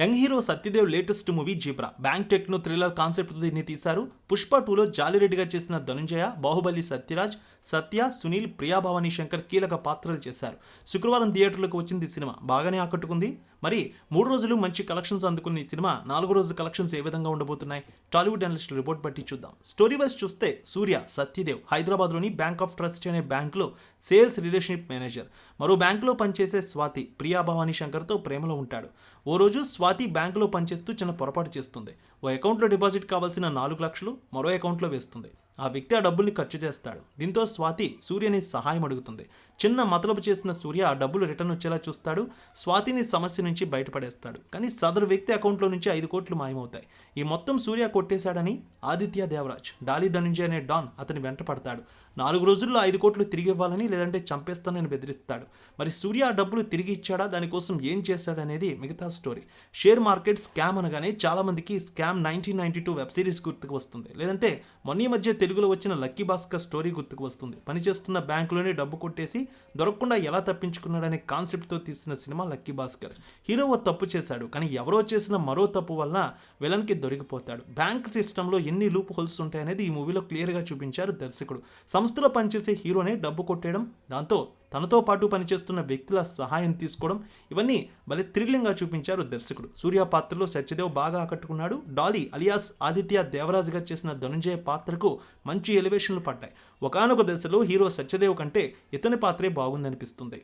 Young hero Satyadev latest movie Zebra. Bank techno thriller concept దీన్ని తీశారు. పుష్ప టూలో జాలిరెడ్డిగా చేసిన ధనుంజయ బాహుబలి సత్యరాజ్ సత్య సునీల్ ప్రియా భవానీ శంకర్ కీలక పాత్రలు చేశారు. శుక్రవారం థియేటర్లకు వచ్చింది ఈ సినిమా. బాగానే ఆకట్టుకుంది. మరి మూడు రోజులు మంచి కలెక్షన్స్ అందుకున్న ఈ సినిమా నాలుగు రోజు కలెక్షన్స్ ఏ విధంగా ఉండబోతున్నాయి? టాలీవుడ్ అనలిస్ట్ రిపోర్ట్ బట్టి చూద్దాం. స్టోరీ వైజ్ చూస్తే సూర్య సత్యదేవ్ హైదరాబాద్లోని బ్యాంక్ ఆఫ్ ట్రస్ట్ అనే బ్యాంకులో సేల్స్ రిలేషన్షిప్ మేనేజర్. మరో బ్యాంకులో పనిచేసే స్వాతి ప్రియా భవానీ శంకర్తో ప్రేమలో ఉంటాడు. ఓ రోజు స్వాతి బ్యాంకులో పనిచేస్తూ చిన్న పొరపాటు చేస్తుంది. ఓ అకౌంట్లో డిపాజిట్ కావాల్సిన నాలుగు లక్షలు మరో అకౌంట్లో వేస్తుంది. ఆ వ్యక్తి ఆ డబ్బుల్ని ఖర్చు చేస్తాడు. దీంతో స్వాతి సూర్యని సహాయం అడుగుతుంది. చిన్న మతలబు చేసిన సూర్య ఆ డబ్బులు రిటర్న్ వచ్చేలా చూస్తాడు. స్వాతిని సమస్య నుంచి బయటపడేస్తాడు. కానీ సదరు వ్యక్తి అకౌంట్లో నుంచి ఐదు కోట్లు మాయమవుతాయి. ఈ మొత్తం సూర్య కొట్టేశాడని ఆదిత్య దేవరాజ్ డాలీ ధనుంజయ్ అనే డాన్ అతని వెంట పడతాడు. నాలుగు రోజుల్లో ఐదు కోట్లు తిరిగి ఇవ్వాలని లేదంటే చంపేస్తానని బెదిరిస్తాడు. మరి సూర్య ఆ డబ్బులు తిరిగి ఇచ్చాడా? దానికోసం ఏం చేశాడనేది మిగతా స్టోరీ. షేర్ మార్కెట్ స్కామ్ అనగానే చాలామందికి scam nineteen ninety two web series గుర్తుకు వస్తుంది. లేదంటే మొన్న మధ్య తెలుగులో వచ్చిన లక్కీ భాస్కర్ స్టోరీ గుర్తుకు వస్తుంది. పనిచేస్తున్న బ్యాంకులోనే డబ్బు కొట్టేసి దొరకకుండా ఎలా తప్పించుకున్నాడనే కాన్సెప్ట్తో తీసిన సినిమా లక్కీ భాస్కర్. హీరో ఓ తప్పు చేశాడు కానీ ఎవరో చేసిన మరో తప్పు వలన విలన్కి దొరికిపోతాడు. బ్యాంక్ సిస్టంలో ఎన్ని లూప్ హోల్స్ ఉంటాయనేది ఈ మూవీలో క్లియర్గా చూపించారు దర్శకుడు. సంస్థలో పనిచేసే హీరోనే డబ్బు కొట్టేయడం దాంతో తనతో పాటు పనిచేస్తున్న వ్యక్తుల సహాయం తీసుకోవడం ఇవన్నీ భలే థ్రిల్లింగ్గా చూపించారు దర్శకుడు. సూర్య పాత్రలో సత్యదేవ్ బాగా ఆకట్టుకున్నాడు. డాలీ అలియాస్ ఆదిత్య దేవరాజుగా చేసిన ధనుంజయ పాత్రకు మంచి ఎలివేషన్లు పడ్డాయి. ఒకానొక దశలో హీరో సత్యదేవ్ కంటే ఇతని పాత్రే బాగుందనిపిస్తుంది.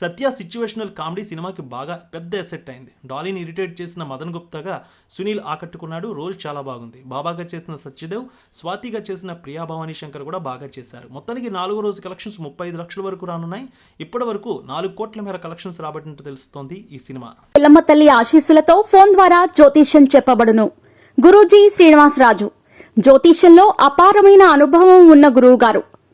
సత్య సిచ్యువేషనల్ కామెడీ సినిమాకి బాగా పెద్ద ఎసెట్ అయింది. డాలీని ఇరిటేట్ చేసిన మదన్ గుప్తాగా సునీల్ ఆకట్టుకున్నాడు. రోల్ చాలా బాగుంది. బాబాగా చేసిన సత్యదేవ్ స్వాతిగా చేసిన ప్రియా భవానీ శంకర్ కూడా బాగా చేశారు. మొత్తానికి నాలుగో రోజు కలెక్షన్స్ ముప్పై ఐదు లక్షల వరకు రానున్నాయి. ఇప్పటి వరకు నాలుగు కోట్ల మేర కలెక్షన్స్ రాబట్టినట్టు తెలుస్తోంది ఈ సినిమా. పిల్లమ్మ తల్లి ఆశీస్సులతో ఫోన్ ద్వారా జ్యోతిష్యం చెప్పబడును. గురూజీ శ్రీనివాసరాజు. జ్యోతిష్యంలో అపారమైన అనుభవం ఉన్న గురువు గారు